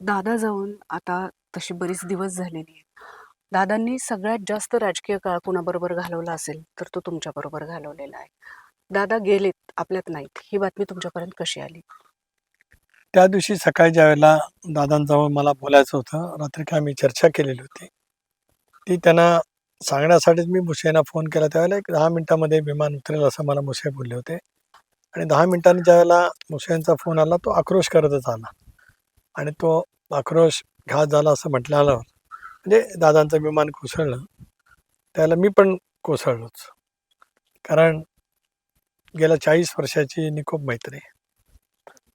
दादा जाऊन आता तशी बरीच दिवस झालेली आहे. दादांनी सगळ्यात जास्त राजकीय काळ कुणाबरोबर घालवला असेल, तर तो तुमच्याबरोबर घालवलेला आहे. दादा गेलेत, आपल्यात नाहीत. ही बातमी तुमच्यापर्यंत कशी आली? त्या दिवशी सकाळी ज्यावेळेला दादांजवळ मला बोलायचं होतं, रात्री काय आम्ही चर्चा केलेली होती. ती त्यांना सांगण्यासाठीच मी मुशेंना फोन केला त्यावेळेला एक दहा मिनिटामध्ये विमान उतरेल असं मला मुशे बोलले होते. आणि दहा मिनिटांनी ज्यावेळेला मुशेंचा फोन आला तो आक्रोश करतच आला. आणि तो आक्रोश घात झाला असं म्हटल्यावर म्हणजे दादांचं विमान कोसळलं. त्याला मी पण कोसळलोच. कारण गेल्या 40 वर्षाची निकोप मैत्री.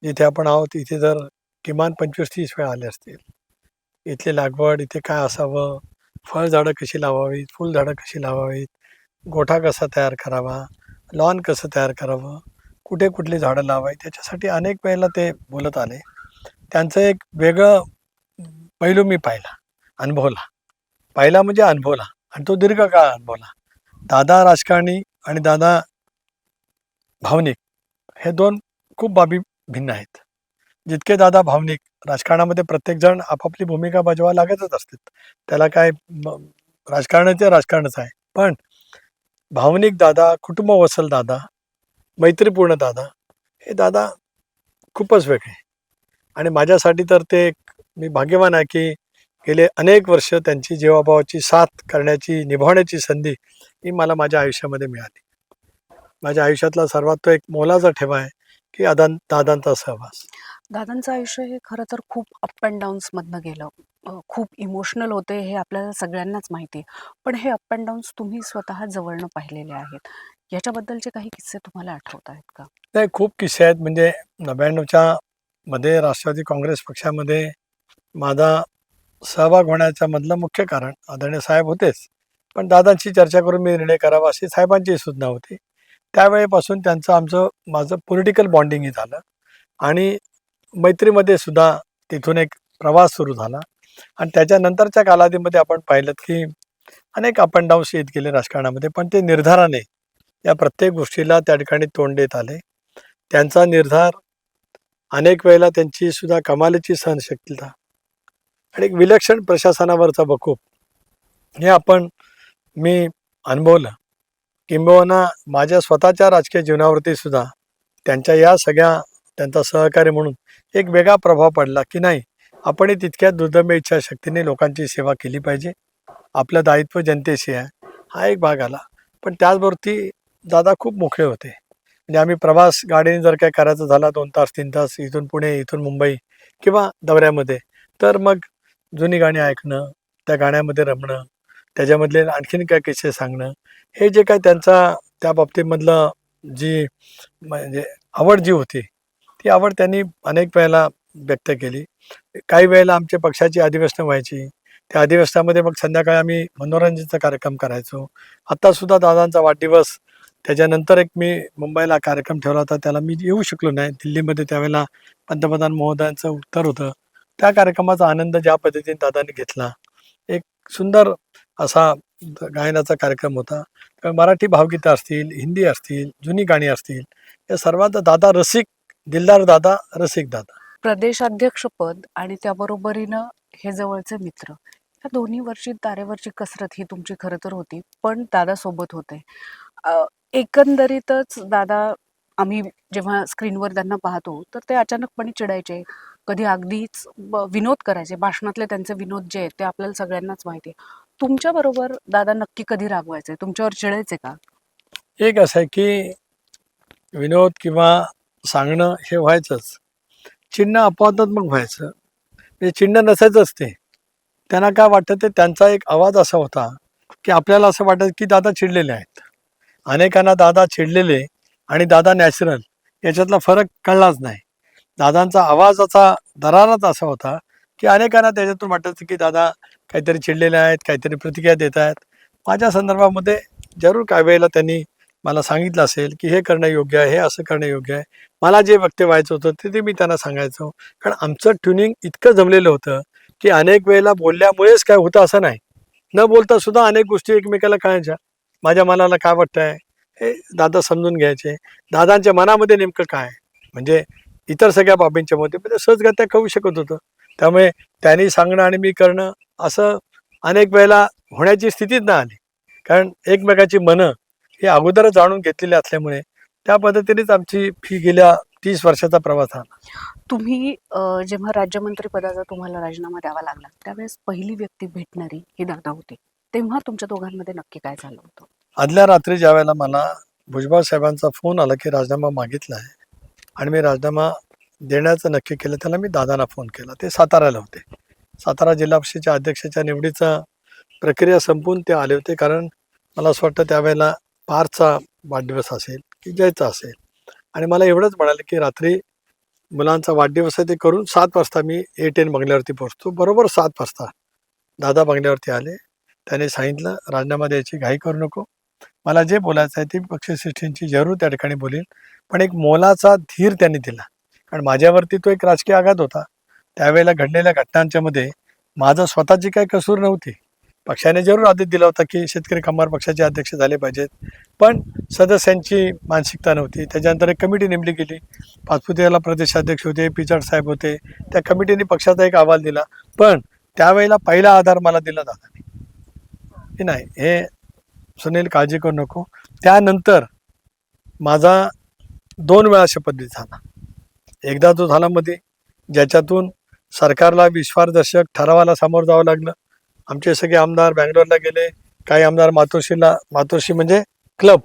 जिथे आपण आहोत इथे जर किमान 25-30 वेळा आले असतील. इथली लागवड, इथे काय असावं, फळझाडं कशी लावावीत, फुलझाडं कशी लावावीत, गोठा कसा तयार करावा, लॉन कसं तयार करावं, कुठे कुठली झाडं लावावीत त्याच्यासाठी अनेक वेळेला ते बोलत आले. त्यांचं एक वेगळं पैलू मी पाहिला, अनुभवला. पाहिला म्हणजे अनुभवला आणि तो दीर्घकाळ अनुभवला. दादा राजकारणी आणि दादा भावनिक हे दोन खूप बाबी भिन्न आहेत. जितके दादा भावनिक, राजकारणामध्ये प्रत्येकजण आपापली भूमिका बजावा लागतच असतात. त्याला काय राजकारणाचे राजकारणच आहे. पण भावनिक दादा, कुटुंब वसल दादा, मैत्रीपूर्ण दादा, हे दादा खूपच वेगळे. आणि माझ्यासाठी तर ते एक मी भाग्यवान आहे, की गेले अनेक वर्ष त्यांची जीवाभावाची साथ करण्याची, निभावण्याची संधी ही मला माझ्या आयुष्यामध्ये मिळाली. माझ्या आयुष्यातला सर्वात तो एक मोलाचा ठेवा आहे, की अदान दादांचा सहवास. दादांचं आयुष्य हे खरं तर खूप अप अँड डाउन्समधनं गेलं. खूप इमोशनल होते हे आपल्याला सगळ्यांनाच माहिती आहे. पण हे अप अँड डाउन्स तुम्ही स्वतः जवळनं पाहिलेले आहेत. याच्याबद्दलचे काही किस्से तुम्हाला आठवत आहेत का? नाही खूप किस्से आहेत. म्हणजे 99च्या मध्ये राष्ट्रवादी काँग्रेस पक्षामध्ये माझा सहभाग होण्याच्या मधलं मुख्य कारण आदरणीय साहेब होतेच. पण दादांशी चर्चा करून मी निर्णय करावा अशी साहेबांची सूचना होती. त्यावेळेपासून त्यांचं आमचं माझं पॉलिटिकल बॉन्डिंगही झालं आणि मैत्रीमध्ये सुद्धा तिथून एक प्रवास सुरू झाला आणि त्याच्यानंतरच्या कालावधीमध्ये आपण पाहिलं की अनेक अप अँड डाऊन्स येत गेले राजकारणामध्ये. पण ते निर्धाराने या प्रत्येक गोष्टीला त्या ठिकाणी तोंड देत आले. त्यांचा निर्धार अनेक वेळेला त्यांची सुद्धा कमालीची सहनशक्तीता आणि एक विलक्षण प्रशासनावरचा बकूप हे आपण मी अनुभवलं. किंबहुना माझ्या स्वतःच्या राजकीय जीवनावरती सुद्धा त्यांच्या या सगळ्या त्यांचा सहकार्य म्हणून एक वेगळा प्रभाव पडला, की नाही आपणही तितक्या दुर्दम्य इच्छाशक्तीने लोकांची सेवा केली पाहिजे. आपलं दायित्व जनतेशी आहे. हा एक भाग आला. पण त्याचबरोबर दादा खूप मोकळे होते. म्हणजे आम्ही प्रवास गाडीने जर काय करायचा झाला दोन तास, तीन तास इथून पुणे, इथून मुंबई किंवा दौऱ्यामध्ये, तर मग जुनी गाणी ऐकणं, त्या गाण्यामध्ये रमणं, त्याच्यामधले आणखीन काय किस्से सांगणं, हे जे काय त्यांचा त्या बाबतीमधलं जी म्हणजे आवड जी होती, ती आवड त्यांनी अनेक वेळेला व्यक्त केली. काही वेळेला आमच्या पक्षाची अधिवेशनं व्हायची. त्या अधिवेशनामध्ये मग संध्याकाळी आम्ही मनोरंजनाचा कार्यक्रम करायचो. आत्तासुद्धा दादांचा वाढदिवस त्याच्यानंतर एक मी मुंबईला कार्यक्रम ठेवला होता. त्याला मी येऊ शकलो नाही. दिल्लीमध्ये त्यावेळेला पंतप्रधान महोदयांचं उत्तर होतं. त्या कार्यक्रमाचा आनंद ज्या पद्धतीने दादांनी घेतला, एक सुंदर असा गायनाचा कार्यक्रम होता. तर मराठी भावगीतं असतील, हिंदी असतील, जुनी गाणी असतील, या सर्वात दादा रसिक, दिलदार दादा, रसिक दादा. प्रदेशाध्यक्षपद आणि त्याबरोबरीनं हे जवळचे मित्र. या दोन्ही वर्षी तारेवरची कसरत ही तुमची खरं तर होती. पण दादा सोबत होते. एकंदरीतच दादा आम्ही जेव्हा स्क्रीनवर त्यांना पाहतो, तर ते अचानकपणे चिडायचे. कधी अगदीच ब विनोद करायचे. भाषणातले त्यांचे विनोद जे आहेत, ते आपल्याला सगळ्यांनाच माहिती आहे. तुमच्याबरोबर दादा नक्की कधी रागवायचे? तुमच्यावर चिडायचे का? एक असं आहे, की विनोद किंवा सांगणं हे व्हायचंच. चिन्ह अपवादात्मक व्हायचं. म्हणजे चिन्ह नसायचंच ते. त्यांना काय वाटतं ते त्यांचा एक आवाज असा होता, की आपल्याला असं वाटत की दादा चिडलेले आहेत. अनेकांना दादा चिडलेले आणि दादा नॅचरल याच्यातला फरक कळलाच नाही. दादांचा आवाजाचा दराराच असा होता, की अनेकांना त्याच्यातून वाटायचं, की दादा काहीतरी चिडलेले आहेत, काहीतरी प्रतिक्रिया देत आहेत. माझ्या संदर्भामध्ये जरूर काही वेळेला त्यांनी मला सांगितलं असेल, की हे करणं योग्य आहे, हे असं करणं योग्य आहे. मला जे वक्ते व्हायचं होतं, ते ते मी त्यांना सांगायचो. कारण आमचं ट्युनिंग इतकं जमलेलं होतं, की अनेक वेळेला बोलल्यामुळेच काय होतं असं नाही. न बोलता सुद्धा अनेक गोष्टी एकमेकाला कळायच्या. माझ्या मनाला काय वाटतंय, हे दादा समजून घ्यायचे. दादांच्या मनामध्ये नेमकं काय म्हणजे इतर सगळ्या बाबींच्या मध्ये म्हणजे सहजगत्या कळू शकत होतं. त्यामुळे त्यांनी सांगणं आणि मी करणं असं अनेक वेळेला होण्याची स्थितीच नाही आली कारण एकमेकाची मनं हे अगोदरच जाणून घेतलेली असल्यामुळे त्या पद्धतीनेच आमची फी गेल्या तीस वर्षाचा प्रवास हा तुम्ही जेव्हा राज्यमंत्री पदाचा तुम्हाला राजीनामा द्यावा लागला त्यावेळेस पहिली व्यक्ती भेटणारी ही दादा होती तेव्हा तुमच्या दोघांमध्ये नक्की काय झालं होतं? आदल्या रात्री ज्या वेळेला मला भुजबळ साहेबांचा फोन आला की राजीनामा मागितला आहे आणि मी राजीनामा देण्याचं नक्की केलं त्याला मी दादांना फोन केला. ते साताऱ्याला होते. सातारा जिल्हा परिषदेच्या अध्यक्षाच्या निवडीचा प्रक्रिया संपून ते आले होते कारण मला असं वाटतं त्यावेळेला पारचा वाढदिवस असेल की जयचा असेल. आणि मला एवढंच म्हणाले की रात्री मुलांचा वाढदिवस आहे ते करून सात वाजता मी ए टेन बंगल्यावरती पोहोचतो. बरोबर सात वाजता दादा बंगल्यावरती आले. त्याने सांगितलं राजीनामा द्यायची घाई करू नको. मला जे बोलायचं आहे ते पक्षश्रेष्ठींची जरूर त्या ठिकाणी बोलेल. पण एक मोलाचा धीर त्यांनी दिला. कारण माझ्यावरती तो एक राजकीय आघात होता. त्यावेळेला घडलेल्या घटनांच्यामध्ये माझं स्वतःची काही कसूर नव्हती. पक्षाने जरूर आदेश दिला होता की शेतकरी कामगार पक्षाचे अध्यक्ष झाले पाहिजेत. पण सदस्यांची मानसिकता नव्हती. त्याच्यानंतर एक कमिटी नेमली गेली. पाचपुतेला प्रदेशाध्यक्ष होते पिचाड साहेब होते. त्या कमिटीने पक्षाचा एक अहवाल दिला. पण त्यावेळेला पहिला आधार मला दिला जाता की नाही हे सुनील काळजी करू नको. त्यानंतर माझा दोन वेळा शपथविधी झाला. एकदा तो झाला मध्ये ज्याच्यातून सरकारला विश्वासदर्शक ठरावाला सामोरं जावं लागलं. आमचे सगळे आमदार बँगलोरला गेले काही आमदार मातोश्रीला मातोश्री म्हणजे क्लब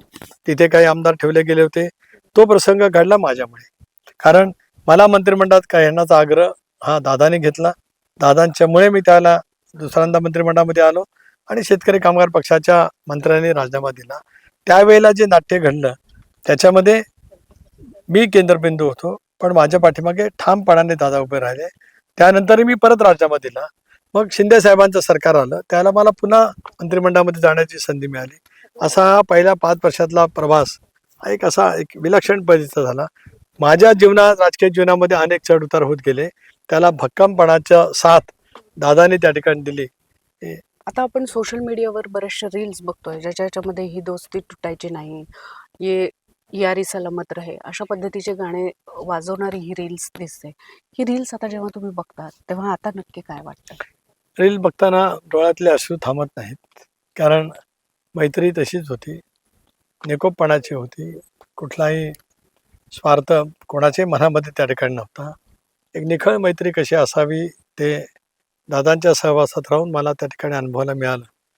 तिथे काही आमदार ठेवले गेले होते. तो प्रसंग घडला माझ्यामुळे. कारण मला मंत्रिमंडळात काय येण्याचा आग्रह हा दादाने घेतला. दादांच्यामुळे मी त्याला दुसऱ्यांदा मंत्रिमंडळामध्ये आलो. आणि शेतकरी कामगार पक्षाच्या मंत्र्यांनी राजीनामा दिला. त्यावेळेला जे नाट्य घडलं त्याच्यामध्ये मी केंद्रबिंदू होतो पण माझ्या पाठीमागे ठामपणाने दादा उभे राहिले. त्यानंतर मी परत राजीनामा दिला. मग शिंदे साहेबांचं सरकार आलं त्याला मला पुन्हा मंत्रिमंडळामध्ये जाण्याची संधी मिळाली. असा हा पहिल्या पाच वर्षातला प्रवास एक असा एक विलक्षण पद्धतीचा झाला. माझ्या जीवनात राजकीय जीवनामध्ये अनेक चढ उतार होत गेले. त्याला भक्कमपणाच्या साथ दादाने त्या ठिकाणी दिली. आता आपण सोशल मीडियावर बरेचसे रील्स बघतोय ज्याच्या याच्यामध्ये ही दोस्ती तुटायची नाही ये यारी सलामत रहे अशा पद्धतीचे गाणे वाजवणारी ही रील्स दिसते. ही रील्स आता जेव्हा तुम्ही बघतात तेव्हा आता नक्की काय वाटतं? रील बघताना डोळ्यातले अश्रू थांबत नाहीत. कारण मैत्री तशीच होती. निकोपपणाची होती. कुठलाही स्वार्थ कोणाच्याही मनामध्ये त्या ठिकाणी नव्हता. एक निखळ मैत्री कशी असावी ते दादांच्या सहवासात राहून मला त्या ठिकाणी अनुभवायला मिळालं.